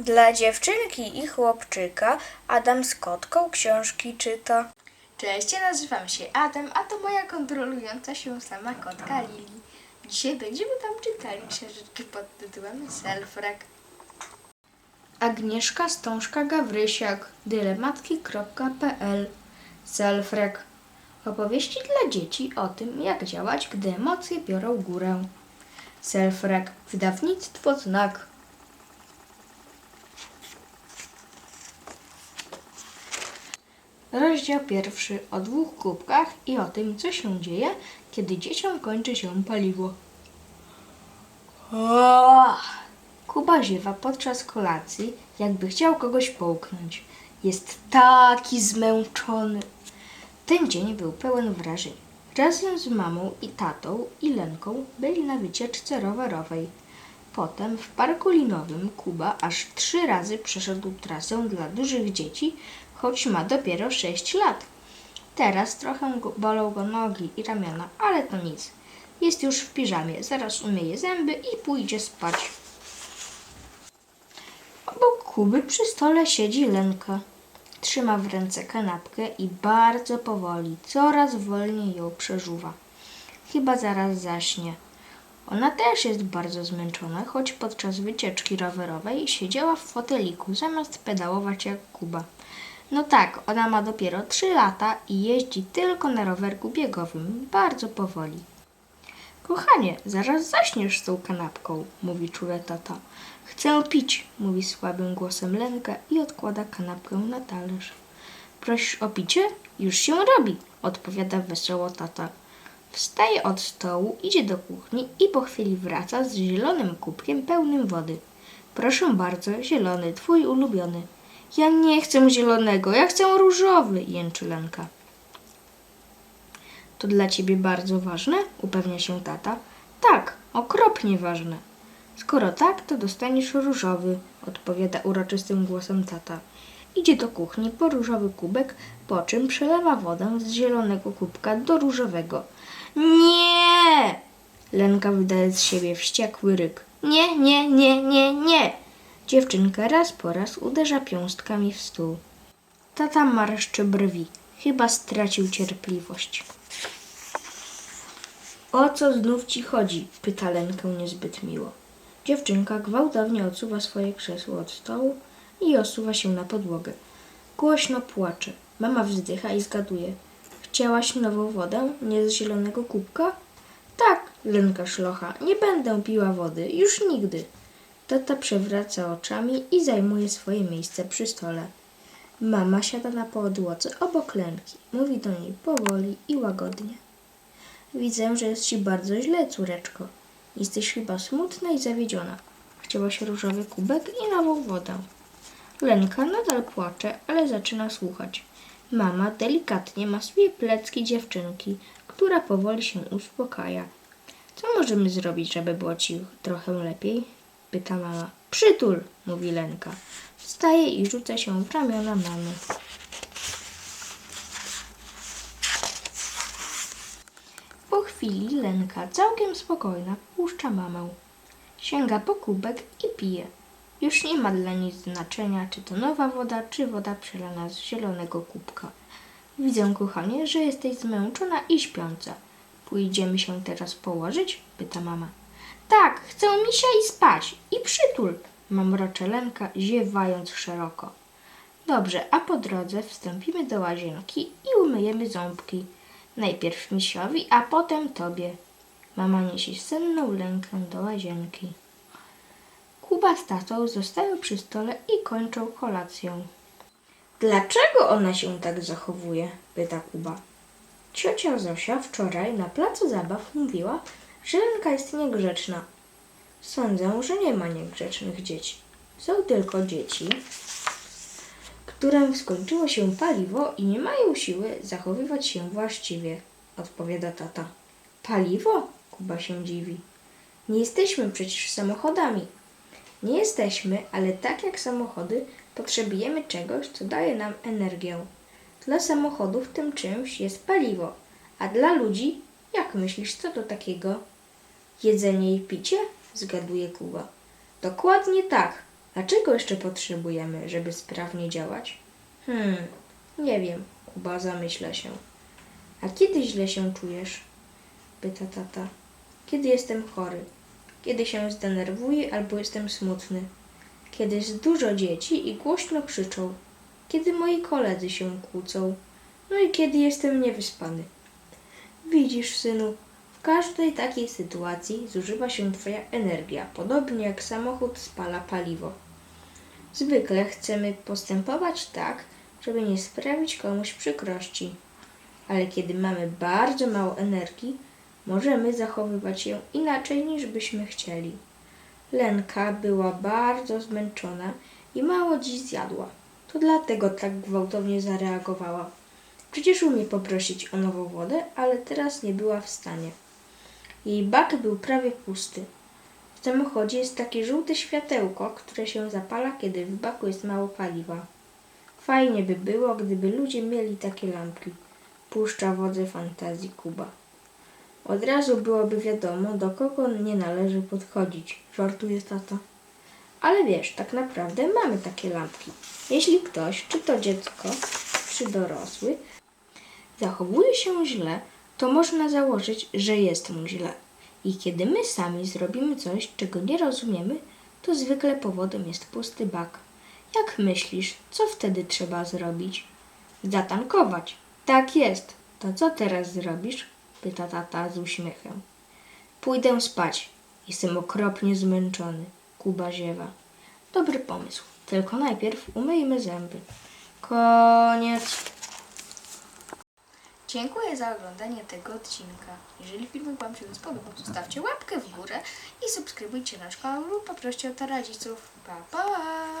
Dla dziewczynki i chłopczyka Adam z kotką książki czyta. Cześć, ja nazywam się Adam, a to moja kontrolująca się sama kotka Lili. Dzisiaj będziemy tam czytali książeczkę pod tytułem Selfrek. Agnieszka Stążka Gawrysiak, dylematki.pl Selfrek. Opowieści dla dzieci o tym, jak działać, gdy emocje biorą górę. Selfrek. Wydawnictwo Znak. Rozdział pierwszy o dwóch kubkach i o tym, co się dzieje, kiedy dzieciom kończy się paliwo. Kuba ziewa podczas kolacji, jakby chciał kogoś połknąć. Jest taki zmęczony. Ten dzień był pełen wrażeń. Razem z mamą i tatą i Lenką byli na wycieczce rowerowej. Potem w parku linowym Kuba aż trzy razy przeszedł trasę dla dużych dzieci, choć ma dopiero 6 lat. Teraz trochę bolą go nogi i ramiona, ale to nic. Jest już w piżamie, zaraz umyje zęby i pójdzie spać. Obok Kuby przy stole siedzi Lenka. Trzyma w ręce kanapkę i bardzo powoli, coraz wolniej ją przeżuwa. Chyba zaraz zaśnie. Ona też jest bardzo zmęczona, choć podczas wycieczki rowerowej siedziała w foteliku zamiast pedałować jak Kuba. No tak, ona ma dopiero 3 lata i jeździ tylko na rowerku biegowym, bardzo powoli. Kochanie, zaraz zaśniesz z tą kanapką, mówi czule tata. Chcę pić, mówi słabym głosem Lenka i odkłada kanapkę na talerz. Prosisz o picie? Już się robi, odpowiada wesoło tata. Wstaje od stołu, idzie do kuchni i po chwili wraca z zielonym kubkiem pełnym wody. Proszę bardzo, zielony, twój ulubiony. Ja nie chcę zielonego, ja chcę różowy, jęczy Lenka. To dla ciebie bardzo ważne? upewnia się tata. Tak, okropnie ważne. Skoro tak, to dostaniesz różowy, odpowiada uroczystym głosem tata. Idzie do kuchni po różowy kubek, po czym przelewa wodę z zielonego kubka do różowego. Nie! Lenka wydaje z siebie wściekły ryk. Nie, nie, nie, nie, nie! Dziewczynka raz po raz uderza piąstkami w stół. Tata marszczy brwi. Chyba stracił cierpliwość. O co znów ci chodzi? pyta Lenkę niezbyt miło. Dziewczynka gwałtownie odsuwa swoje krzesło od stołu i osuwa się na podłogę. Głośno płacze. Mama wzdycha i zgaduje. Chciałaś nową wodę, nie z zielonego kubka? Tak, Lenka szlocha, nie będę piła wody, już nigdy. Tata przewraca oczami i zajmuje swoje miejsce przy stole. Mama siada na podłodze obok Lenki. Mówi do niej powoli i łagodnie. Widzę, że jest ci bardzo źle, córeczko. Jesteś chyba smutna i zawiedziona. Chciałaś różowy kubek i nową wodę. Lenka nadal płacze, ale zaczyna słuchać. Mama delikatnie masuje plecki dziewczynki, która powoli się uspokaja. Co możemy zrobić, żeby było ci trochę lepiej? Pyta mama. Przytul, mówi Lenka. Wstaje i rzuca się w ramiona mamy. Po chwili Lenka, całkiem spokojna, puszcza mamę. Sięga po kubek i pije. Już nie ma dla niej znaczenia, czy to nowa woda, czy woda przelana z zielonego kubka. Widzę, kochanie, że jesteś zmęczona i śpiąca. Pójdziemy się teraz położyć? pyta mama. Tak, chcę misia i spać. I przytul, mamrocze Lenka, ziewając szeroko. Dobrze, a po drodze wstąpimy do łazienki i umyjemy ząbki. Najpierw misiowi, a potem tobie. Mama niesie senną Lenkę do łazienki. Kuba z tatą zostają przy stole i kończą kolację. Dlaczego ona się tak zachowuje? pyta Kuba. Ciocia Zosia wczoraj na placu zabaw mówiła, że Lenka jest niegrzeczna. Sądzę, że nie ma niegrzecznych dzieci. Są tylko dzieci, którym skończyło się paliwo i nie mają siły zachowywać się właściwie, odpowiada tata. Paliwo? Kuba się dziwi. Nie jesteśmy przecież samochodami. Nie jesteśmy, ale tak jak samochody, potrzebujemy czegoś, co daje nam energię. Dla samochodów tym czymś jest paliwo, a dla ludzi, jak myślisz, co to takiego? Jedzenie i picie? Zgaduje Kuba. Dokładnie tak. A czego jeszcze potrzebujemy, żeby sprawnie działać? Hmm, nie wiem, Kuba zamyśla się. A kiedy źle się czujesz? Pyta tata. Kiedy jestem chory, kiedy się zdenerwuję albo jestem smutny, kiedy jest dużo dzieci i głośno krzyczą, kiedy moi koledzy się kłócą, no i kiedy jestem niewyspany. Widzisz, synu, w każdej takiej sytuacji zużywa się Twoja energia, podobnie jak samochód spala paliwo. Zwykle chcemy postępować tak, żeby nie sprawić komuś przykrości, ale kiedy mamy bardzo mało energii, możemy zachowywać się inaczej niż byśmy chcieli. Lenka była bardzo zmęczona i mało dziś zjadła. To dlatego tak gwałtownie zareagowała. Przecież umie poprosić o nową wodę, ale teraz nie była w stanie. Jej bak był prawie pusty. W samochodzie jest takie żółte światełko, które się zapala, kiedy w baku jest mało paliwa. Fajnie by było, gdyby ludzie mieli takie lampki. Puszcza wodze fantazji Kuba. Od razu byłoby wiadomo, do kogo nie należy podchodzić, żartuje tata. Ale wiesz, tak naprawdę mamy takie lampki. Jeśli ktoś, czy to dziecko, czy dorosły, zachowuje się źle, to można założyć, że jest mu źle. I kiedy my sami zrobimy coś, czego nie rozumiemy, to zwykle powodem jest pusty bak. Jak myślisz, co wtedy trzeba zrobić? Zatankować. Tak jest. To co teraz zrobisz? Pyta tata z uśmiechem. Pójdę spać. Jestem okropnie zmęczony. Kuba ziewa. Dobry pomysł. Tylko najpierw umyjmy zęby. Koniec. Dziękuję za oglądanie tego odcinka. Jeżeli filmik Wam się spodobał, zostawcie łapkę w górę i subskrybujcie nasz kanał lub poproście o to rodziców. Pa, pa!